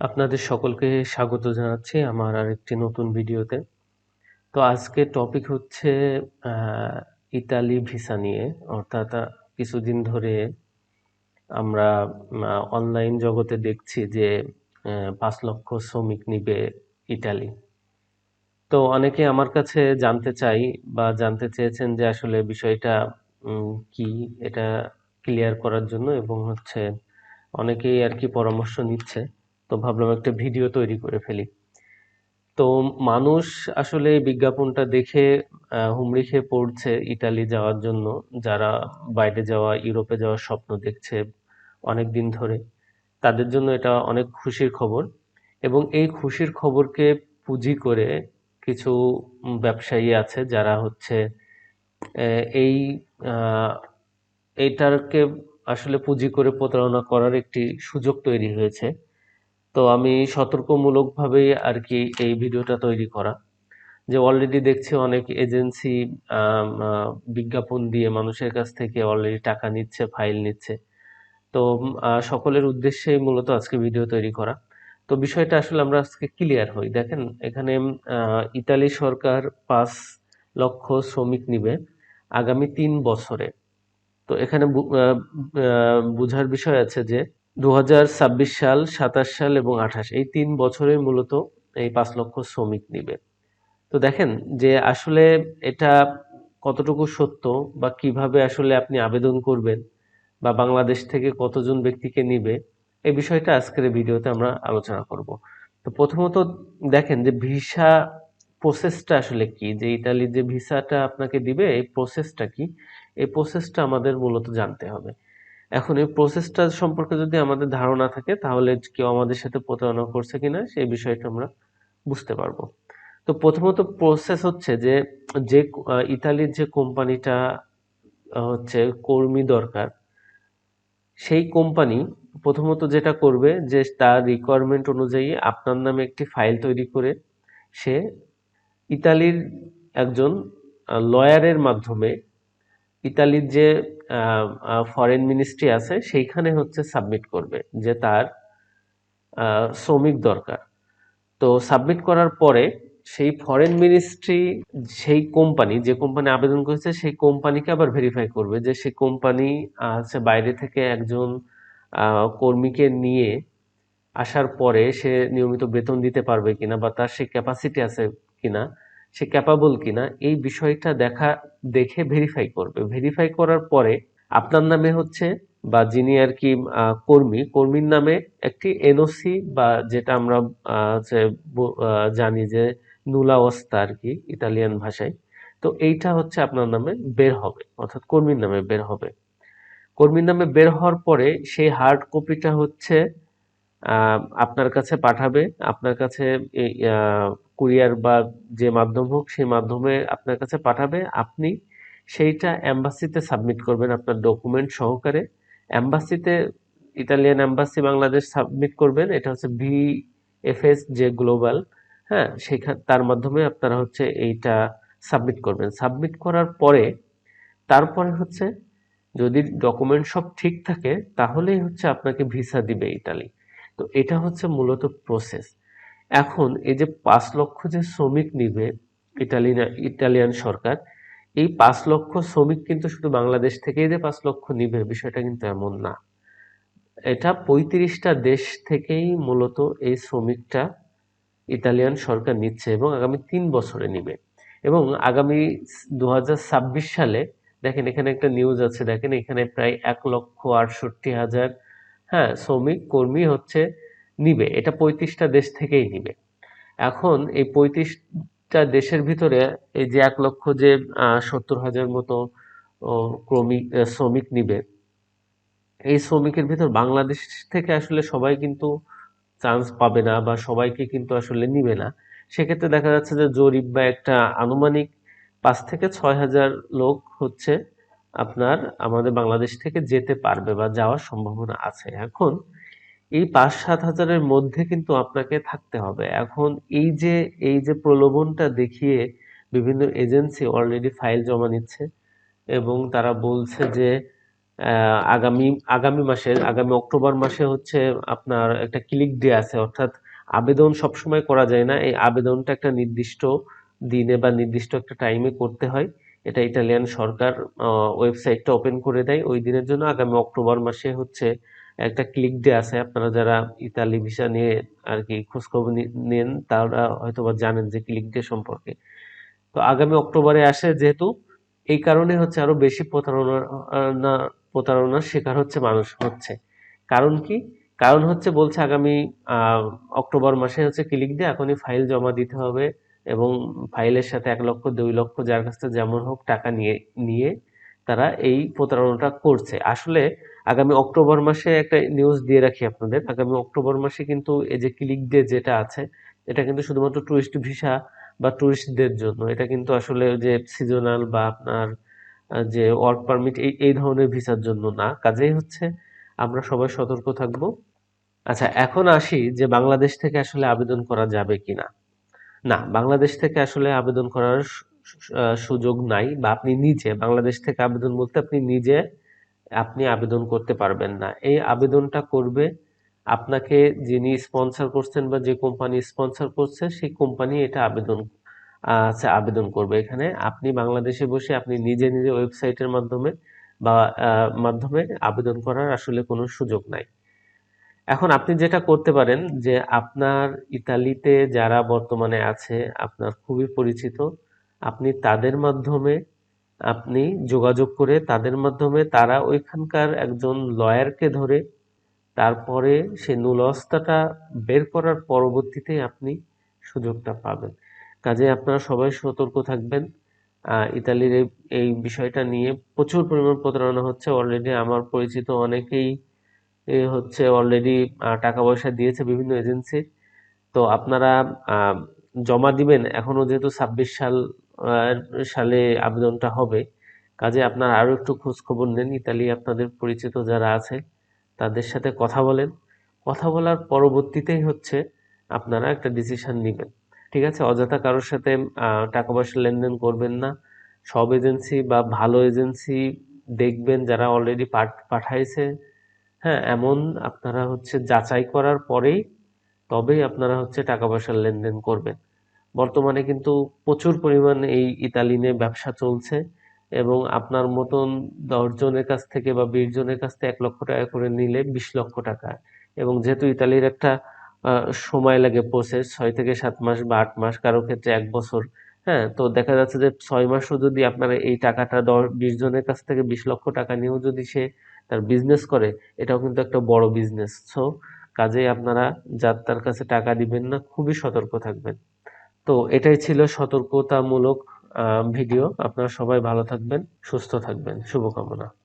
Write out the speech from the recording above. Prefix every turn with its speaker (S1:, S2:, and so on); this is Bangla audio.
S1: আপনাদের সকলকে স্বাগত জানাচ্ছি আমার আরেকটি নতুন ভিডিওতে। তো আজকে টপিক হচ্ছে ইতালি ভিসা নিয়ে। অর্থাৎ কিছুদিন ধরে আমরা অনলাইন জগতে দেখছি যে পাঁচ লক্ষ শ্রমিক নিবে ইতালি। তো অনেকে আমার কাছে জানতে চাই বা জানতে চেয়েছেন যে আসলে বিষয়টা কি? এটা ক্লিয়ার করার জন্য এবং হচ্ছে অনেকেই আর কি পরামর্শ নিচ্ছে। তো ভাবলাম একটা ভিডিও তৈরি করে ফেলি। তো মানুষ আসলে বিজ্ঞাপনটা দেখে হুমড়ি খেয়ে পড়ছে ইটালি যাওয়ার জন্য। যারা বাইরে যাওয়া, ইউরোপে যাওয়ার স্বপ্ন দেখছে অনেক দিন ধরে, তাদের জন্য এটা অনেক খুশির খবর। এবং এই খুশির খবরকে পুঁজি করে কিছু ব্যবসায়ী আছে যারা হচ্ছে এই এইটাকে আসলে পুঁজি করে প্রতারণা করার একটি সুযোগ তৈরি হয়েছে। তো আমি সতর্কমূলকভাবেই আর কি এই ভিডিওটা তৈরি করা। যে অলরেডি দেখছি অনেক এজেন্সি বিজ্ঞাপন দিয়ে মানুষের কাছ থেকে অলরেডি টাকা নিচ্ছে ফাইল নিচ্ছে। তো সকলের উদ্দেশ্যেই মূলত আজকে ভিডিও তৈরি করা। তো বিষয়টা আসলে আমরা আজকে ক্লিয়ার হই। দেখেন, এখানে ইতালি সরকার পাঁচ লক্ষ শ্রমিক নিবে আগামী তিন বছরে। তো এখানে বোঝার বিষয় আছে যে দু হাজার ছাব্বিশ সাল, সাতাশ সাল এবং আঠাশ, এই তিন বছরের মূলত এই পাঁচ লক্ষ শ্রমিক নিবে। তো দেখেন যে আসলে এটা কতটুকু সত্য বা কীভাবে আসলে আপনি আবেদন করবেন বা বাংলাদেশ থেকে কতজন ব্যক্তিকে নিবে, এই বিষয়টা আজকের ভিডিওতে আমরা আলোচনা করব। তো প্রথমত দেখেন যে ভিসা প্রসেসটা আসলে কি? যে ইতালির যে ভিসাটা আপনাকে দিবে, এই প্রসেসটা কি? এই প্রসেসটা আমাদের মূলত জানতে হবে। এখন এই প্রসেসটা সম্পর্কে যদি আমাদের ধারণা থাকে, তাহলে কেউ আমাদের সাথে প্রতারণা করছে কিনা, সেই বিষয়টা আমরা বুঝতে পারব। তো প্রথমত প্রসেস হচ্ছে যে যে ইতালির যে কোম্পানিটা হচ্ছে কর্মী দরকার, সেই কোম্পানি প্রথমত যেটা করবে যে, তার রিকোয়ারমেন্ট অনুযায়ী আপনার নামে একটি ফাইল তৈরি করে সে ইতালির একজন লয়ারের মাধ্যমে ইতালির যে ফরেন মিনিস্ট্রি আছে, সেইখানে হচ্ছে সাবমিট করবে যে তার শ্রমিক দরকার। তো সাবমিট করার পরে সেই ফরেন মিনিস্ট্রি সেই কোম্পানি যে কোম্পানি আবেদন করেছে, সেই কোম্পানিকে আবার ভেরিফাই করবে যে সেই কোম্পানি আছে বাইরে থেকে একজন কর্মীকে নিয়ে আসার পরে সে নিয়মিত বেতন দিতে পারবে কিনা বা তার সেই ক্যাপাসিটি আছে কিনা। সে ক্যাপাবল কিনা, এই বিষয়টা দেখা, দেখে ভেরিফাই করবে। ভেরিফাই করার পরে আপনার নামে হচ্ছে বা যিনি আর কি কর্মী, কর্মীর নামে একটি এনওসি বা যেটা আমরা জানি যে নুলা ওস্তা আর কি, ইতালিয়ান ভাষায়। তো এইটা হচ্ছে আপনার নামে বের হবে, অর্থাৎ কর্মীর নামে বের হবে। কর্মীর নামে বের হওয়ার পরে সেই হার্ড কপিটা হচ্ছে আপনার কাছে পাঠাবে, আপনার কাছে কুরিয়ার বা যে মাধ্যম হোক, সেই মাধ্যমে আপনার কাছে পাঠাবে। আপনি সেইটা অ্যাম্বাসিতে সাবমিট করবেন আপনার ডকুমেন্ট সহকারে। অ্যাম্বাসিতে ইটালিয়ান অ্যাম্বাসি বাংলাদেশ সাবমিট করবেন, এটা হচ্ছে ভি ভিএফএস যে গ্লোবাল হ্যাঁ সেখান তার মাধ্যমে আপনারা হচ্ছে এইটা সাবমিট করবেন। সাবমিট করার পরে, তারপরে হচ্ছে যদি ডকুমেন্ট সব ঠিক থাকে, তাহলেই হচ্ছে আপনাকে ভিসা দিবে ইতালি। তো এটা হচ্ছে মূলত প্রসেস এখন এই যে পাঁচ লক্ষ যে শ্রমিক নিবে ইতালি ইটালিয়ান সরকার, এই পাঁচ লক্ষ শ্রমিক কিন্তু শুধু বাংলাদেশ থেকেই যে পাঁচ লক্ষ নিবে, বিষয়টা কিন্তু এমন না। এটা পঁয়ত্রিশটা দেশ থেকেই মূলত এই শ্রমিকটা ইতালিয়ান সরকার নিচ্ছে এবং আগামী তিন বছরে নিবে। এবং আগামী দু হাজার ছাব্বিশ সালে দেখেন এখানে একটা নিউজ আছে, দেখেন এখানে প্রায় এক লক্ষ আটষট্টি হাজার হ্যাঁ শ্রমিক, কর্মী হচ্ছে নিবে। এটা পঁয়ত্রিশটা দেশ থেকেই নিবে। এখন এই পঁয়ত্রিশটা দেশের ভিতরে এই যে এক লক্ষ যে সত্তর হাজার মতো ক্রমিক শ্রমিক নিবে, এই শ্রমিকের ভিতর বাংলাদেশ থেকে আসলে সবাই কিন্তু চান্স পাবে না বা সবাইকে কিন্তু আসলে নিবে না। সেক্ষেত্রে দেখা যাচ্ছে যে জরিপ বা একটা আনুমানিক পাঁচ থেকে ছয় হাজার লোক হচ্ছে আপনার আমাদের বাংলাদেশ থেকে যেতে পারবে বা যাওয়ার সম্ভাবনা আছে। এখন এই পাঁচ সাত হাজারের মধ্যে কিন্তু আপনাকে থাকতে হবে। এখন এই যে এই যে প্রলোভনটা দেখিয়ে বিভিন্ন এজেন্সি অলরেডি ফাইল জমা নিচ্ছে এবং তারা বলছে যে আগামী আগামী মাসের, আগামী অক্টোবর মাসে হচ্ছে আপনার একটা ক্লিক ডে আছে। অর্থাৎ আবেদন সবসময় করা যায় না। এই আবেদনটা একটা নির্দিষ্ট দিনে বা নির্দিষ্ট একটা টাইমে করতে হয়। এটা ইটালিয়ান সরকার ওয়েবসাইটটা ওপেন করে দেয়। ওই দিনের জন্য আগামী অক্টোবর মাসে হচ্ছে একটা ক্লিক ডে আছে। আপনারা যারা ইতালি ভিসা নিয়ে আর কি খোঁজখবর নেন, তারা হয়তো বা জানেন যে ক্লিক ডে সম্পর্কে। তো আগামী অক্টোবরে আসে যেহেতু, এই কারণে হচ্ছে আরও বেশি প্রতারণা প্রতারণার শিকার হচ্ছে মানুষ হচ্ছে। কারণ কি? কারণ হচ্ছে বলছে আগামী অক্টোবর মাসে হচ্ছে ক্লিক দিয়ে এখনই ফাইল জমা দিতে হবে। এবং ফাইলের সাথে এক লক্ষ, দুই লক্ষ, যার কাছ থেকে যেমন হোক টাকা নিয়ে নিয়ে তারা এই প্রতারণাটা করছে। আসলে আগামী অক্টোবর মাসে একটা নিউজ দিয়ে রাখি আপনাদের। আগামী অক্টোবর মাসে কিন্তু এই যে ক্লিক দিয়ে যেটা আছে, এটা কিন্তু শুধুমাত্র টুরিস্ট ভিসা বা টুরিস্টদের জন্য। এটা কিন্তু আসলে যে সিজনাল বা আপনার যে ওয়ার্ক পারমিট এই এই ধরনের ভিসার জন্য না। কাজেই হচ্ছে আমরা সবাই সতর্ক থাকব। আচ্ছা এখন আসি যে বাংলাদেশ থেকে আসলে আবেদন করা যাবে কিনা। না, বাংলাদেশ থেকে আসলে আবেদন করার সুযোগ নাই বা আপনি নিজে, বাংলাদেশ থেকে আবেদন বলতে আপনি নিজে আপনি আবেদন করতে পারবেন না। এই আবেদনটা করবে আপনাকে যিনি স্পন্সর করছেন বা যে কোম্পানি স্পন্সর করছে, সেই কোম্পানি এটা আবেদন আচ্ছা আবেদন করবে। এখানে আপনি বাংলাদেশে বসে আপনি নিজে নিজে ওয়েবসাইটের মাধ্যমে বা মাধ্যমে আবেদন করার আসলে কোনো সুযোগ নাই। এখন আপনি যেটা করতে পারেন যে আপনার ইতালিতে যারা বর্তমানে আছে, আপনার খুবই পরিচিত, আপনি তাদের মাধ্যমে আপনি যোগাযোগ করে তাদের মাধ্যমে তারা ওইখানকার একজন লয়ারকে ধরে তারপরে সেই নুলস্তাটা বের করার পরবর্তীতে আপনি সুযোগটা পাবেন। কাজে আপনারা সবাই সতর্ক থাকবেন। ইতালির এই বিষয়টা নিয়ে প্রচুর পরিমাণ প্রতারণা হচ্ছে। অলরেডি আমার পরিচিত অনেকেই হচ্ছে অলরেডি টাকা পয়সা দিয়েছে বিভিন্ন এজেন্সি তো আপনারা জমা দিবেন। এখনও যেহেতু ছাব্বিশ সাল সালে আবেদনটা হবে, কাজে আপনারা আরও একটু খোঁজখবর নেন। ইতালি আপনাদের পরিচিত যারা আছে, তাদের সাথে কথা বলেন। কথা বলার পরবর্তীতেই হচ্ছে আপনারা একটা ডিসিশন নেবেন। ঠিক আছে? অযথা কারোর সাথে টাকা পয়সা লেনদেন করবেন না। সব এজেন্সি বা ভালো এজেন্সি দেখবেন যারা অলরেডি পাঠ, পাঠাইছে। হ্যাঁ এমন আপনারা হচ্ছে যাচাই করার পরেই তবেই আপনারা হচ্ছে টাকা পয়সার লেনদেন করবেন। বর্তমানে কিন্তু প্রচুর পরিমাণ এই ইতালিনে ব্যবসা চলছে এবং আপনার মতন দশ জনের কাছ থেকে বা বিশ জনের কাছ থেকে এক লক্ষ টাকা করে নিলে বিশ লক্ষ টাকা। এবং যেহেতু ইতালির একটা সময় লাগে প্রসেস ছয় থেকে সাত মাস বা আট মাস, কারও ক্ষেত্রে এক বছর হ্যাঁ তো দেখা যাচ্ছে যে ছয় মাসও যদি আপনারা এই টাকাটা দশ, বিশ জনের কাছ থেকে বিশ লক্ষ টাকা নিয়েও যদি সে তার বিজনেস করে, এটাও কিন্তু একটা বড় বিজনেস সো কাজেই আপনারা যার তার কাছে টাকা দিবেন না, খুবই সতর্ক থাকবেন। তো এটাই ছিল সতর্কতামূলক ভিডিও আপনারা সবাই ভালো থাকবেন, সুস্থ থাকবেন। শুভকামনা।